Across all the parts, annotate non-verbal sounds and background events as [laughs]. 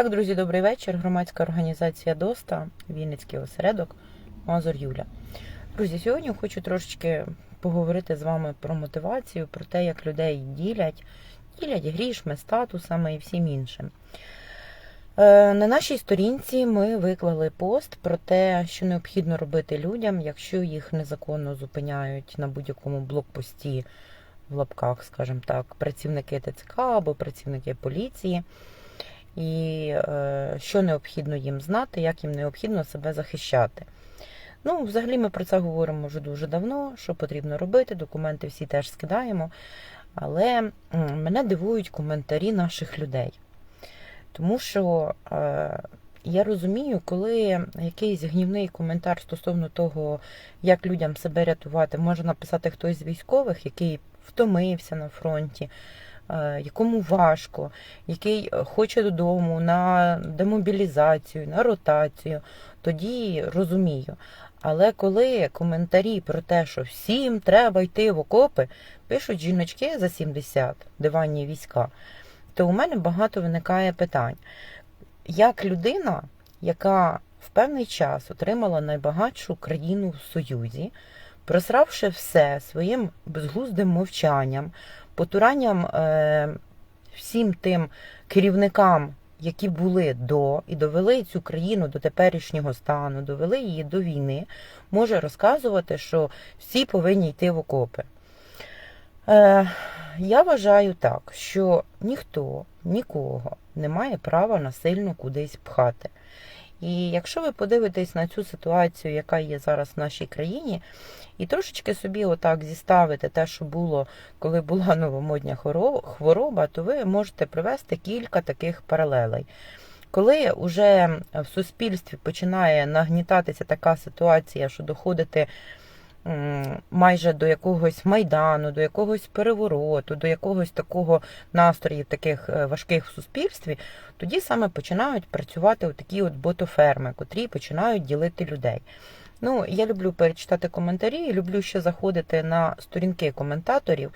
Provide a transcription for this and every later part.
Так, друзі, добрий вечір. Громадська організація ДОСТА, Вінницький осередок, Мазур Юля. Друзі, сьогодні хочу трошечки поговорити з вами про мотивацію, про те, як людей ділять, ділять грішми, статусами і всім іншим. Е, На нашій сторінці ми виклали пост про те, що необхідно робити людям, якщо їх незаконно зупиняють на будь-якому блокпості в лапках, скажімо так, працівники ТЦК або працівники поліції і е, що необхідно їм знати, як їм необхідно себе захищати. Ну, взагалі, ми про це говоримо вже дуже давно, що потрібно робити, документи всі теж скидаємо. Але мене дивують коментарі наших людей. Тому що е, я розумію, коли якийсь гнівний коментар стосовно того, як людям себе рятувати, може написати хтось з військових, який втомився на фронті, якому важко, який е, хоче додому на демобілізацію, на ротацію, тоді розумію. Але коли коментарі про те, що всім треба йти в окопи, пишуть жіночки за 70, диванні війська, то у мене багато виникає питань. Як людина, яка в певний час отримала найбагатшу країну в Союзі, просравши все своїм безглуздим мовчанням, потуранням е, всім тим керівникам, які були до і довели цю країну до теперішнього стану, довели її до війни, може розказувати, що всі повинні йти в окопи. Е, я вважаю так, що ніхто нікого не має права насильно кудись пхати. І якщо ви подивитесь на цю ситуацію, яка є зараз в нашій країні, і трошечки собі отак зіставити те, що було, коли була [laughs] новомодня хвороба, то ви можете привести кілька таких паралелей. Коли вже в суспільстві починає нагнітатися така ситуація, що доходити майже до якогось майдану, до якогось перевороту, до якогось такого настроїв таких е, важких в суспільстві, тоді саме починають працювати такі от ботоферми, котрі починають ділити людей. Ну, я люблю перечитати коментарі, люблю ще заходити на сторінки коментаторів.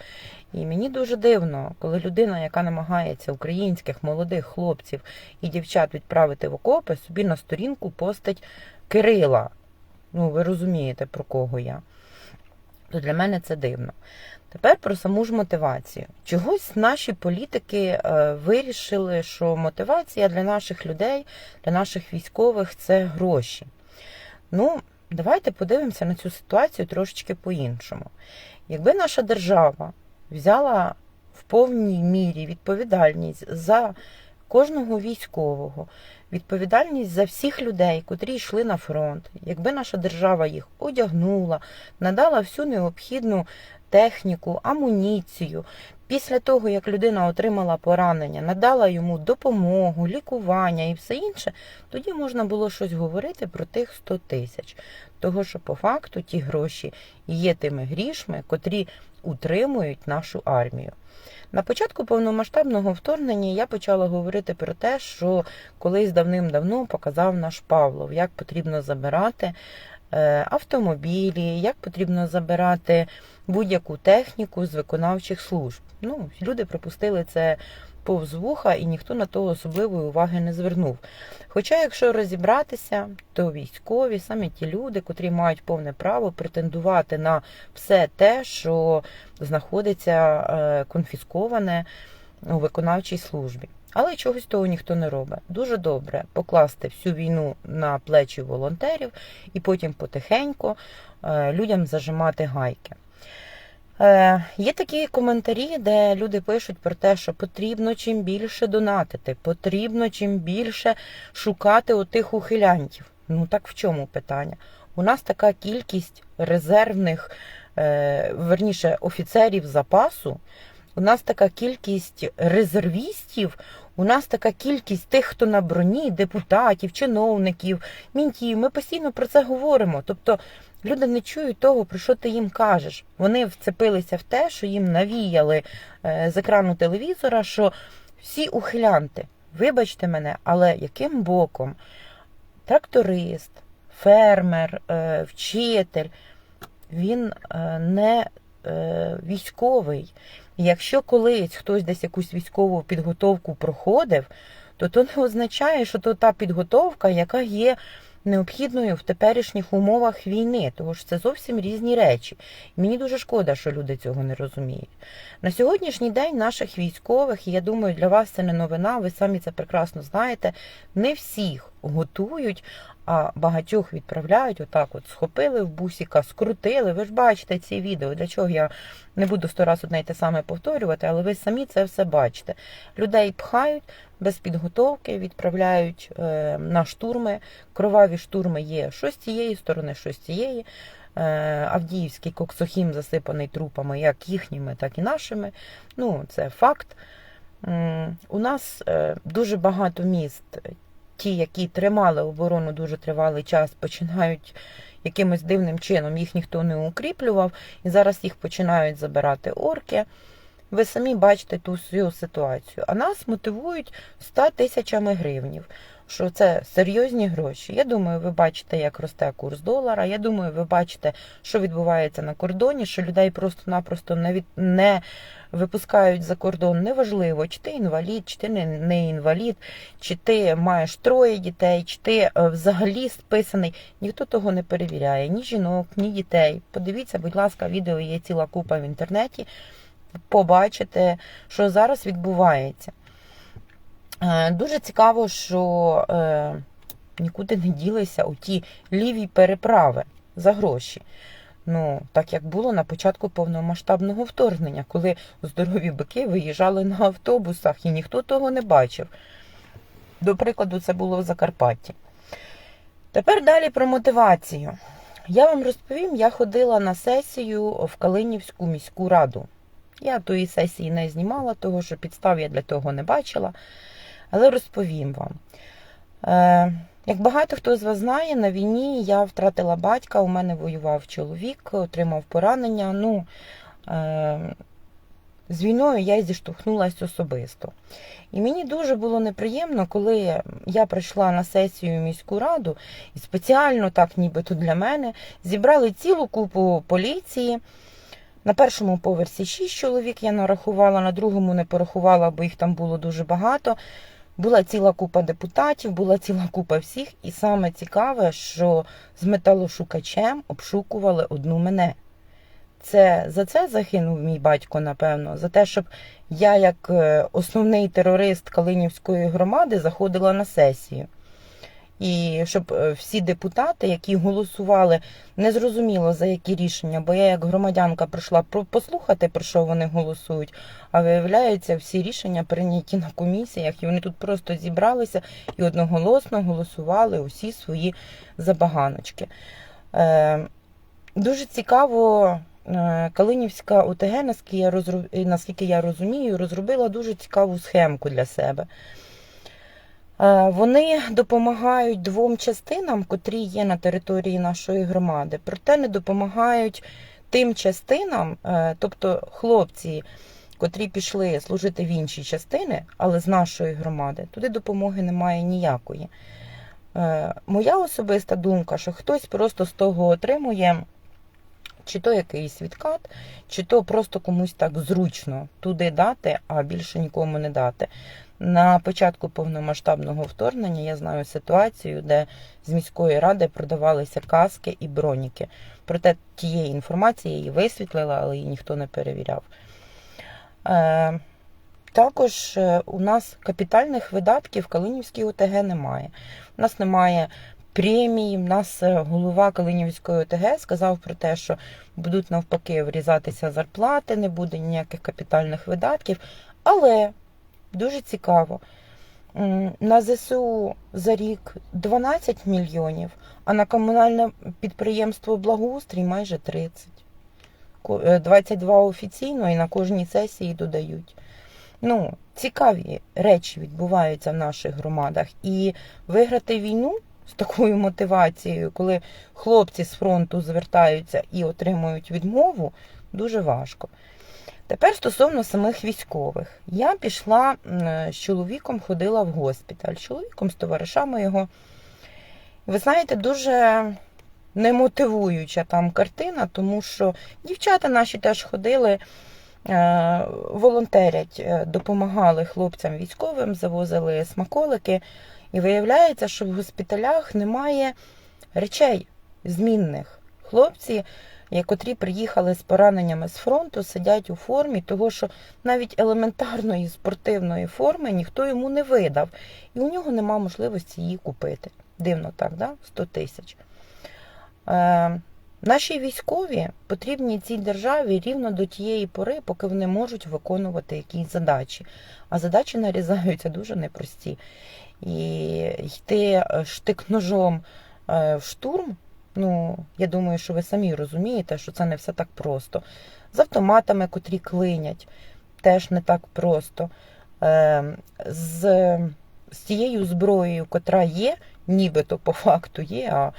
І мені дуже дивно, коли людина, яка намагається українських молодих хлопців і дівчат відправити в окопи, собі на сторінку постить Кирила. Ну, ви розумієте, про кого я. То для мене це дивно. Тепер про саму ж мотивацію. Чогось наші політики е, вирішили, що мотивація для наших людей, для наших військових це гроші. Ну, давайте подивимося на цю ситуацію трошечки по-іншому. Якби наша держава взяла в повній мірі відповідальність за кожного військового, відповідальність за всіх людей, котрі йшли на фронт, якби наша держава їх одягнула, надала всю необхідну техніку, амуніцію. Після того, як людина отримала поранення, надала йому допомогу, лікування і все інше, тоді можна було щось говорити про тих 100 тисяч. Того, що по факту ті гроші є тими грішми, котрі утримують нашу армію. На початку повномасштабного вторгнення я почала говорити про те, що колись давним-давно показав наш Павлов, як потрібно забирати е, автомобілі, як потрібно забирати будь-яку техніку з виконавчих служб. Ну, люди пропустили це повз вуха, і ніхто на то особливої уваги не звернув. Хоча, якщо розібратися, то військові саме ті люди, котрі мають повне право претендувати на все те, що знаходиться е, конфісковане у виконавчій службі. Але чогось того ніхто не робить. Дуже добре покласти всю війну на плечі волонтерів і потім потихеньку е, людям зажимати гайки. Е, Є такі коментарі, де люди пишуть про те, що потрібно чим більше донатити, потрібно чим більше шукати отих ухилянтів. Ну так в чому питання? У нас така кількість резервних, е, верніше, офіцерів запасу, у нас така кількість резервістів, у нас така кількість тих, хто на броні, депутатів, чиновників, мінтів. Ми постійно про це говоримо. Тобто люди не чують того, про що ти їм кажеш. Вони вцепилися в те, що їм навіяли е, з екрану телевізора, що всі ухилянти. Вибачте мене, але яким боком тракторист, фермер, е, вчитель, він е, не військовий. Якщо колись хтось десь якусь військову підготовку проходив, то то не означає, що то та підготовка, яка є необхідною в теперішніх умовах війни, тому що це зовсім різні речі. Мені дуже шкода, що люди цього не розуміють. На сьогоднішній день наших військових, і я думаю, для вас це не новина, ви самі це прекрасно знаєте. Не всіх готують, а багатьох відправляють. Отак, от схопили в бусіка, скрутили. Ви ж бачите ці відео. Для чого я не буду сто разів одне й те саме повторювати, але ви самі це все бачите. Людей пхають без підготовки, відправляють е, на штурми. Кроваві штурми є що з цієї сторони, що з цієї. Е, Авдіївський коксохім засипаний трупами, як їхніми, так і нашими. Ну, це факт. У нас е, дуже багато міст, ті, які тримали оборону дуже тривалий час, починають якимось дивним чином, їх ніхто не укріплював, і зараз їх починають забирати орки. Ви самі бачите ту всю ситуацію. А нас мотивують 100 тисячами гривнів, що це серйозні гроші. Я думаю, ви бачите, як росте курс долара. Я думаю, ви бачите, що відбувається на кордоні, що людей просто-напросто не, від... не випускають за кордон. Неважливо, чи ти інвалід, чи ти не, не інвалід, чи ти маєш троє дітей, чи ти е, взагалі списаний. Ніхто того не перевіряє, ні жінок, ні дітей. Подивіться, будь ласка, відео є ціла купа в інтернеті. Побачите, що зараз відбувається. Е, Дуже цікаво, що е, нікуди не ділися оті ліві переправи за гроші. Ну, так як було на початку повномасштабного вторгнення, коли здорові бики виїжджали на автобусах і ніхто того не бачив. До прикладу, це було в Закарпатті. Тепер далі про мотивацію. Я вам розповім, я ходила на сесію в Калинівську міську раду. Я тої сесії не знімала, того що підстав я для того не бачила. Але розповім вам. Е, як багато хто з вас знає, на війні я втратила батька, у мене воював чоловік, отримав поранення. Ну, е, з війною я зіштовхнулася особисто. І мені дуже було неприємно, коли я прийшла на сесію міську раду, і спеціально, так нібито для мене, зібрали цілу купу поліції. На першому поверсі шість чоловік я нарахувала, на другому не порахувала, бо їх там було дуже багато. Була ціла купа депутатів, була ціла купа всіх, і саме цікаве, що з металошукачем обшукували одну мене. Це за це загинув мій батько, напевно, за те, щоб я, як е, основний терорист Калинівської громади, заходила на сесію. І щоб е, всі депутати, які голосували, не зрозуміло за які рішення, бо я як громадянка прийшла послухати, про що вони голосують. А виявляється, всі рішення прийняті на комісіях, і вони тут просто зібралися і одноголосно голосували усі свої забаганочки. Е, дуже цікаво. е, Калинівська ОТГ, наскільки я розумію, розробила дуже цікаву схемку для себе. Е, Вони допомагають двом частинам, котрі є на території нашої громади, проте не допомагають тим частинам, е, тобто хлопці, котрі пішли служити в інші частини, але з нашої громади, туди допомоги немає ніякої. Е, Моя особиста думка, що хтось просто з того отримує. Чи то якийсь відкат, чи то просто комусь так зручно туди дати, а більше нікому не дати. На початку повномасштабного вторгнення я знаю ситуацію, де з міської ради продавалися каски і броніки. Проте тієї інформації я її висвітлила, але її ніхто не перевіряв. Е, також е, у нас капітальних видатків в Калинівській ОТГ немає. У нас немає премії. У нас е, голова Калинівської ОТГ сказав про те, що будуть навпаки врізатися зарплати, не буде ніяких капітальних видатків. Але дуже цікаво. На ЗСУ за рік 12 мільйонів, а на комунальне підприємство Благоустрій майже 30. Е, 22 офіційно і на кожній сесії додають. Ну, цікаві речі відбуваються в наших громадах. І виграти війну з такою мотивацією, коли хлопці з фронту звертаються і отримують відмову, дуже важко. Тепер стосовно самих військових. Я пішла з чоловіком, ходила в госпіталь. З чоловіком, з товаришами його. Ви знаєте, дуже немотивуюча там картина, тому що дівчата наші теж ходили. е, волонтерять, е, допомагали хлопцям військовим, завозили смаколики. І виявляється, що в госпіталях немає речей змінних. Хлопці, е, котрі приїхали з пораненнями з фронту, сидять у формі, того що навіть елементарної спортивної форми ніхто йому не видав. І у нього нема можливості її купити. Дивно так, да? 100 тисяч. Е, Наші військові потрібні цій державі рівно до тієї пори, поки вони можуть виконувати якісь задачі. А задачі нарізаються дуже непрості. І йти штик-ножом е, в штурм, ну, я думаю, що ви самі розумієте, що це не все так просто. З автоматами, котрі клинять, теж не так просто. Е, З, з тією зброєю, котра є, нібито по факту є, а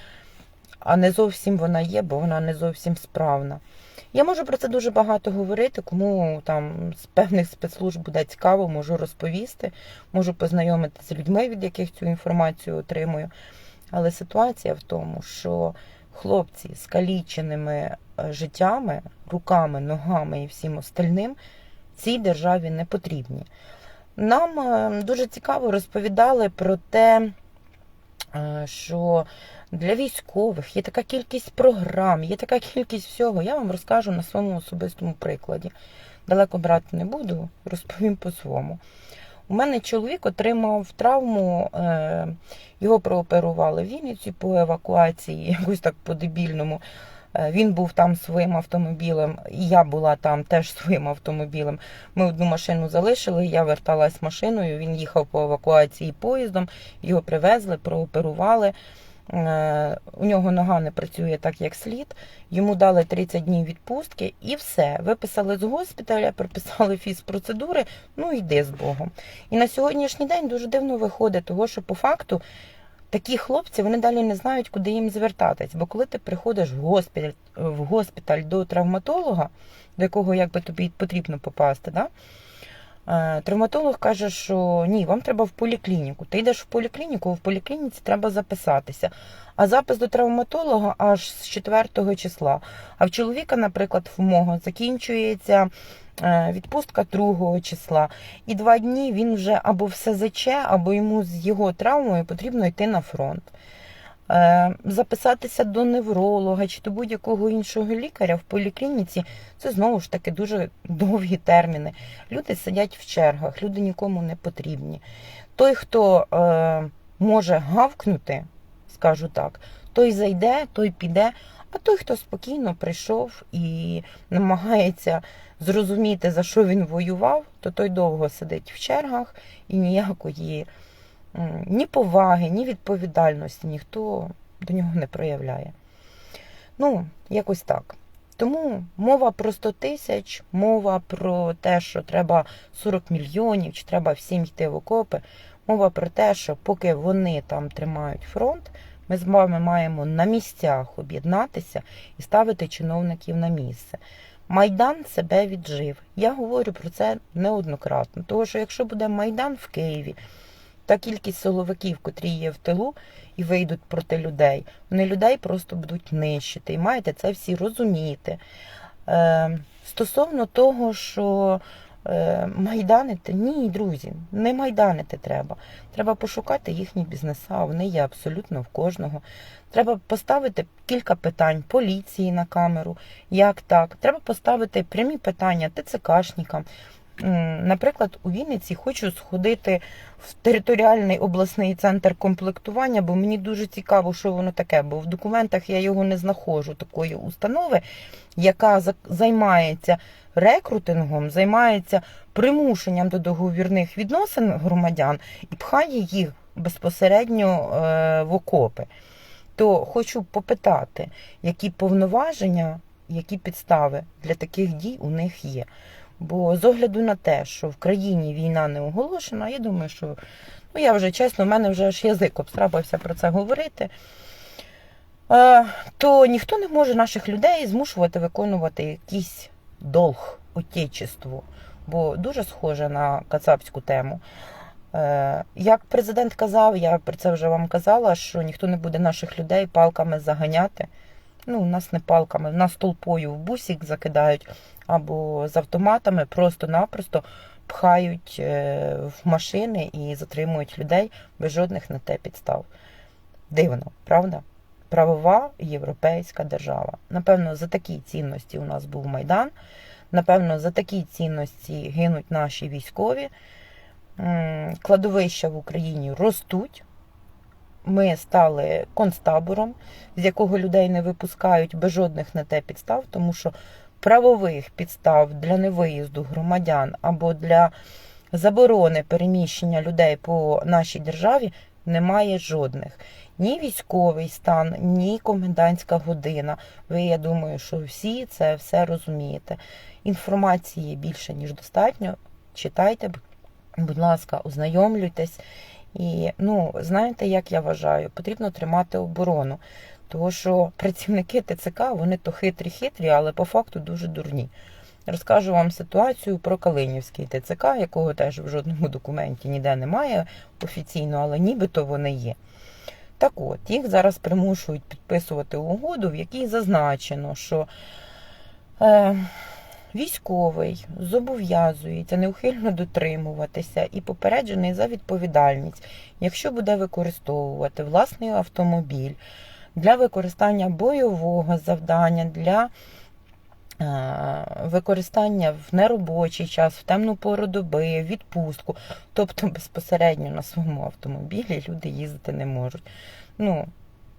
а не зовсім вона є, бо вона не зовсім справна. Я можу про це дуже багато говорити, кому там з певних спецслужб буде цікаво, можу розповісти, можу познайомити з людьми, від яких цю інформацію отримую. Але ситуація в тому, що хлопці з каліченими е, життями, руками, ногами і всім остальним цій державі не потрібні. Нам е, дуже цікаво розповідали про те, е, що для військових є така кількість програм, є така кількість всього. Я вам розкажу на своєму особистому прикладі. Далеко брати не буду, розповім по-своєму. У мене чоловік отримав травму, е, його прооперували в Вінниці по евакуації, [laughs] якось так по-дебільному. Е, Він був там своїм автомобілем, і я була там теж своїм автомобілем. Ми одну машину залишили, я верталась машиною, він їхав по евакуації поїздом, його привезли, прооперували. Е, У нього нога не працює так, як слід. Йому дали 30 днів відпустки і все. Виписали з госпіталя, прописали [laughs] фізпроцедури, ну йди з Богом. І на сьогоднішній день дуже дивно виходить, того, що по факту такі хлопці вони далі не знають, куди їм звертатись. Бо коли ти приходиш в госпіталь, в госпіталь до травматолога, до якого якби тобі потрібно попасти, да? Е, Травматолог каже, що ні, вам треба в поліклініку. Ти йдеш в поліклініку, в поліклініці треба записатися. А запис до травматолога аж з 4 числа. А в чоловіка, наприклад, в мого закінчується е, відпустка 2 числа. І два дні він вже або все заче, або йому з його травмою потрібно йти на фронт. Е, Записатися до невролога чи до будь-якого іншого лікаря в поліклініці це знову ж таки дуже довгі терміни. Люди сидять в чергах, люди нікому не потрібні. Той, хто е, може гавкнути, скажу так, той зайде, той піде. А той, хто спокійно прийшов і намагається зрозуміти, за що він воював, то той довго сидить в чергах і ніякої ні поваги, ні відповідальності ніхто до нього не проявляє. Ну, якось так. Тому мова про 100 тисяч, мова про те, що треба 40 мільйонів, чи треба всім йти в окопи. Мова про те, що поки вони там тримають фронт, ми з вами маємо на місцях об'єднатися і ставити чиновників на місце. Майдан себе віджив. Я говорю про це неоднократно. Тому що якщо буде Майдан в Києві, та кількість силовиків, котрі є в тилу і вийдуть проти людей, вони людей просто будуть нищити. І маєте це всі розуміти. Е, Стосовно того, що е, майданити, ні, друзі, не майданити треба. Треба пошукати їхні бізнеса, вони є абсолютно в кожного. Треба поставити кілька питань поліції на камеру, як так. Треба поставити прямі питання ТЦКшникам. Наприклад, у Вінниці хочу сходити в територіальний обласний центр комплектування, бо мені дуже цікаво, що воно таке, бо в документах я його не знаходжу, такої установи, яка за- займається рекрутингом, займається примушенням до договірних відносин громадян і пхає їх безпосередньо е, в окопи. То хочу попитати, які повноваження, які підстави для таких дій у них є. Бо з огляду на те, що в країні війна не оголошена, я думаю, що ну я вже чесно, в мене вже аж язик обстрапався про це говорити. Е, то ніхто не може наших людей змушувати виконувати якийсь долг отечеству, бо дуже схоже на кацапську тему. Е, Як президент казав, я про це вже вам казала, що ніхто не буде наших людей палками заганяти. Ну, у нас не палками, нас толпою в бусик закидають, або з автоматами просто-напросто пхають е, в машини і затримують людей без жодних на те підстав. Дивно, правда? Правова європейська держава. Напевно, за такі цінності у нас був Майдан. Напевно, за такі цінності гинуть наші військові. Кладовища в Україні ростуть. Ми стали концтабором, з якого людей не випускають без жодних на те підстав, тому що правових підстав для невиїзду громадян або для заборони переміщення людей по нашій державі немає жодних. Ні військовий стан, ні комендантська година. Ви, я думаю, що всі це все розумієте. Інформації більше, ніж достатньо. Читайте, будь ласка, ознайомлюйтесь. І ну, знаєте, як я вважаю, потрібно тримати оборону. Тому що працівники ТЦК вони то хитрі-хитрі, але по факту дуже дурні. Розкажу вам ситуацію про Калинівський ТЦК, якого теж в жодному документі ніде немає офіційно, але нібито вони є. Так от, їх зараз примушують підписувати угоду, в якій зазначено, що е, військовий зобов'язується неухильно дотримуватися і попереджений за відповідальність, якщо буде використовувати власний автомобіль для використання бойового завдання, для е, використання в неробочий час, в темну пору доби, відпустку. Тобто безпосередньо на своєму автомобілі люди їздити не можуть. Ну,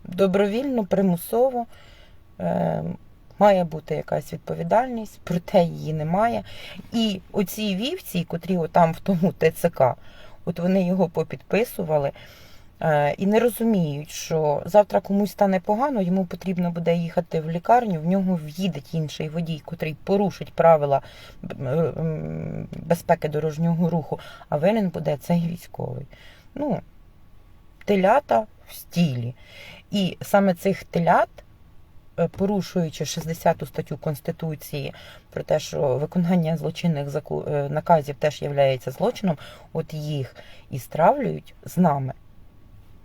добровільно, примусово е, має бути якась відповідальність, проте її немає. І оці вівці, котрі там в тому ТЦК, от вони його попідписували. Е, І не розуміють, що завтра комусь стане погано, йому потрібно буде їхати в лікарню, в нього в'їде інший водій, котрий порушить правила м, безпеки дорожнього руху, а винен буде цей військовий. Ну, телята в стілі. І саме цих телят, е, порушуючи 60 статтю Конституції про те, що виконання злочинних е, наказів теж є злочином, от їх і стравлюють з нами.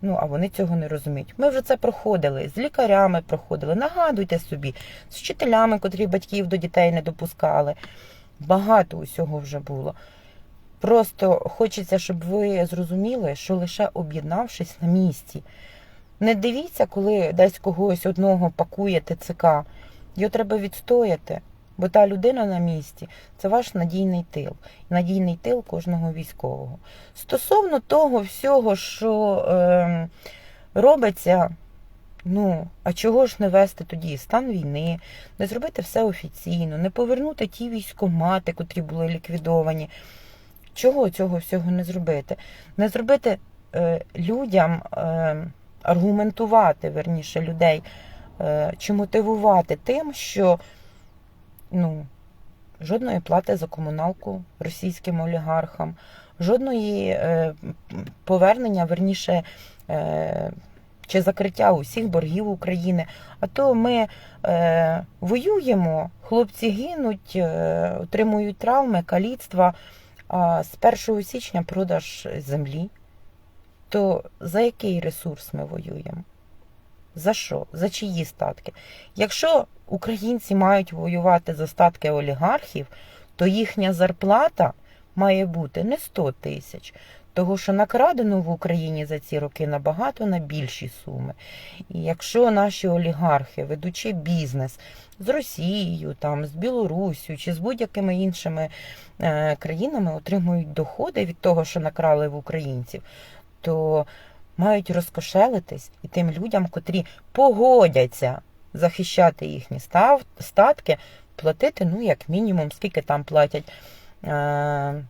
Ну, а вони цього не розуміють. Ми вже це проходили, з лікарями проходили. Нагадуйте собі, з вчителями, котрі батьків до дітей не допускали. Багато усього вже було. Просто хочеться, щоб ви зрозуміли, що лише об'єднавшись на місці. Не дивіться, коли десь когось одного пакує ТЦК. Його треба відстояти. Бо та людина на місці це ваш надійний тил, надійний тил кожного військового. Стосовно того всього, що е, робиться, ну, а чого ж не вести тоді стан війни, не зробити все офіційно, не повернути ті військомати, котрі були ліквідовані. Чого цього всього не зробити? Не зробити е, людям е, аргументувати верніше людей е, чи мотивувати тим, що ну, жодної плати за комуналку російським олігархам, жодної е, повернення, верніше, е, чи закриття усіх боргів України. А то ми е, воюємо, хлопці гинуть, е, отримують травми, каліцтва. А з 1 січня продаж землі. То за який ресурс ми воюємо? За що? За чиї статки? Якщо українці мають воювати за статки олігархів, то їхня зарплата має бути не 100 тисяч, того що накрадено в Україні за ці роки набагато на більші суми. І якщо наші олігархи, ведучи бізнес з Росією, там, з Білоруссю чи з будь-якими іншими е, країнами, отримують доходи від того, що накрали в українців, то мають розкошелитись і тим людям, котрі погодяться захищати їхні став, статки, платити, ну, як мінімум, скільки там платять, е,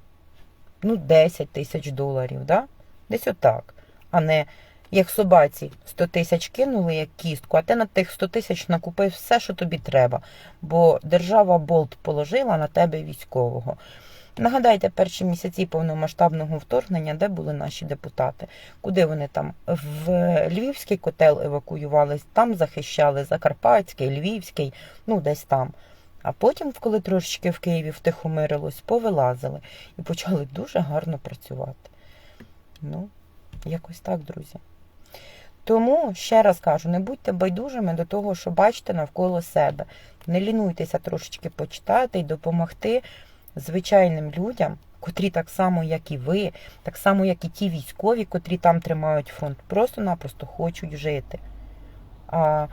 ну, 10 тисяч доларів, да? десь отак. А не як собаці 100 тисяч кинули як кістку, а ти на тих 100 тисяч накупив все, що тобі треба. Бо держава болт положила на тебе військового. Нагадайте, перші місяці повномасштабного вторгнення, де були наші депутати, куди вони там в Львівський котел евакуювались, там захищали Закарпатський, Львівський, ну десь там. А потім, коли трошечки в Києві втихомирилось, повилазили і почали дуже гарно працювати. Ну, якось так, друзі. Тому ще раз кажу: не будьте байдужими до того, що бачите навколо себе. Не лінуйтеся трошечки почитати і допомогти звичайним людям, котрі так само, як і ви, так само, як і ті військові, котрі там тримають фронт, просто-напросто хочуть жити. А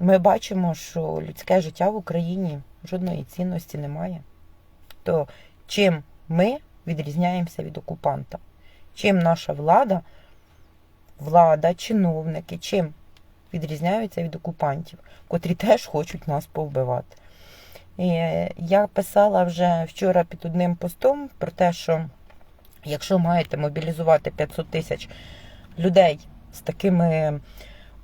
ми бачимо, що людське життя в Україні жодної цінності немає. То чим ми відрізняємося від окупанта? Чим наша влада, влада, чиновники, чим відрізняються від окупантів, котрі теж хочуть нас повбивати? І я писала вже вчора під одним постом про те, що якщо маєте мобілізувати 500 тисяч людей з такими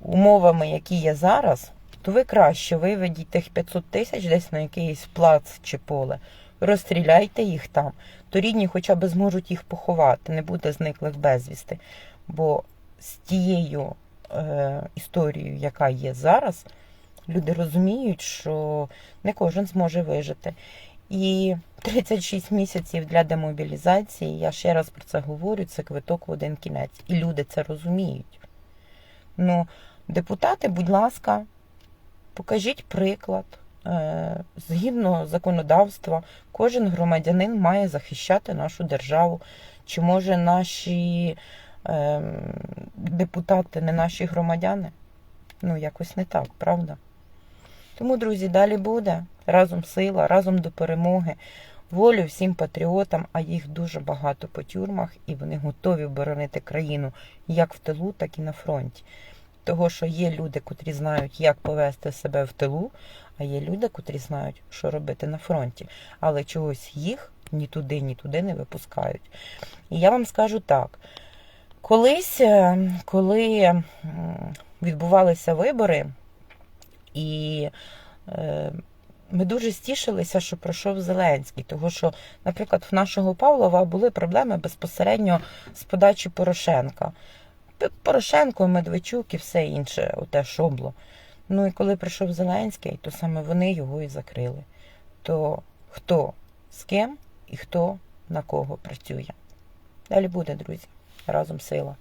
умовами, які є зараз, то ви краще виведіть тих 500 тисяч десь на якийсь плац чи поле, розстріляйте їх там, то рідні хоча б зможуть їх поховати, не буде зниклих безвісти. Бо з тією е, історією, яка є зараз, люди розуміють, що не кожен зможе вижити. І 36 місяців для демобілізації, я ще раз про це говорю, це квиток в один кінець. І люди це розуміють. Ну, депутати, будь ласка, покажіть приклад. Е, Згідно законодавства, кожен громадянин має захищати нашу державу. Чи може наші е, депутати не наші громадяни? Ну, якось не так, правда? Тому, друзі, далі буде. Разом сила, разом до перемоги. Волю всім патріотам, а їх дуже багато по тюрмах, і вони готові боронити країну як в тилу, так і на фронті. Того, що є люди, котрі знають, як повести себе в тилу, а є люди, котрі знають, що робити на фронті. Але чогось їх ні туди, ні туди не випускають. І я вам скажу так: колись, е, коли відбувалися вибори, і е, ми дуже стішилися, що пройшов Зеленський, тому що, наприклад, в нашого Павлова були проблеми безпосередньо з подачі Порошенка. Порошенко, Медведчук і все інше, оте шобло. Ну і коли прийшов Зеленський, то саме вони його і закрили. То хто з ким і хто на кого працює. Далі буде, друзі. Разом сила.